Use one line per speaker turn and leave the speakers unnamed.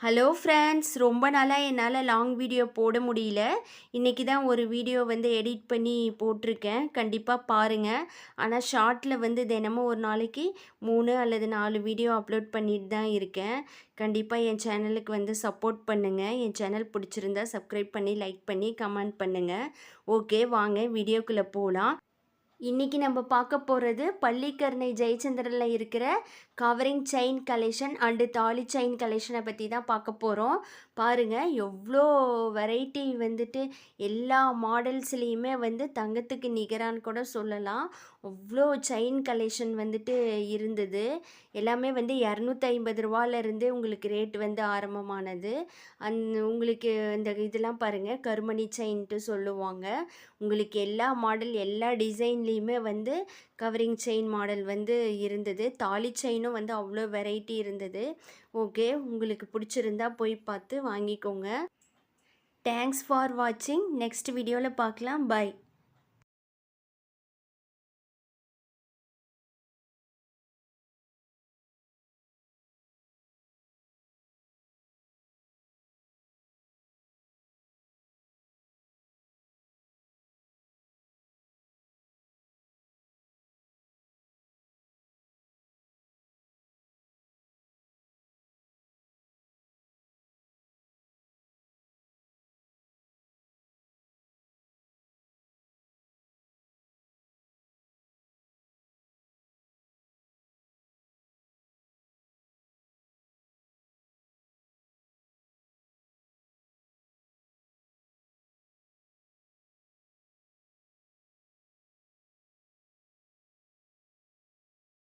Hello friends ரொம்ப நாளாக என்னால் லாங் வீடியோ போட முடியல. இன்றைக்கி தான் ஒரு வீடியோ வந்து எடிட் பண்ணி போட்டிருக்கேன். கண்டிப்பாக பாருங்கள் ஆனால் ஷார்ட்டில் வந்து தினமும் ஒரு நாளைக்கு மூணு அல்லது நாலு வீடியோ அப்லோட் பண்ணிட்டு தான் இருக்கேன். கண்டிப்பாக என் சேனலுக்கு வந்து சப்போர்ட் பண்ணுங்கள் என் சேனல் பிடிச்சிருந்தா சப்ஸ்கிரைப் பண்ணி லைக் பண்ணி கமெண்ட் பண்ணுங்கள் ஓகே வாங்க வீடியோக்குள்ளே போகலாம் இன்றைக்கி நம்ம பார்க்க போகிறது பள்ளிக்கரணை ஜெயச்சந்திரனில் இருக்கிற கவரிங் செயின் கலெக்ஷன் அண்டு தாலி செயின் கலெக்ஷனை பற்றி தான் பார்க்க போகிறோம் பாருங்கள் எவ்வளோ வெரைட்டி வந்துட்டு எல்லா மாடல்ஸ்லேயுமே வந்து தங்கத்துக்கு நிகரான்னு கூட சொல்லலாம். அவ்வளோ செயின் கலெக்ஷன் வந்துட்டு இருந்தது. எல்லாமே வந்து இரநூத்தி ஐம்பது ரூபாலேருந்து உங்களுக்கு ரேட் வந்து ஆரம்பமானது. அந் உங்களுக்கு இந்த இதெல்லாம் பாருங்கள் கருமணி செயின்ட்டு சொல்லுவாங்க. உங்களுக்கு எல்லா மாடல் எல்லா டிசைன்லேயும் வந்து கவரிங் செயின் மாடல் வந்து இருந்தது. தாலி செயினும் வந்து அவ்வளோ வெரைட்டி இருந்தது. ஓகே உங்களுக்கு பிடிச்சிருந்தா போய் பார்த்து வாங்கிக்கோங்க. தேங்க்ஸ் ஃபார் வாட்சிங் நெக்ஸ்ட் வீடியோவில் பார்க்கலாம். பை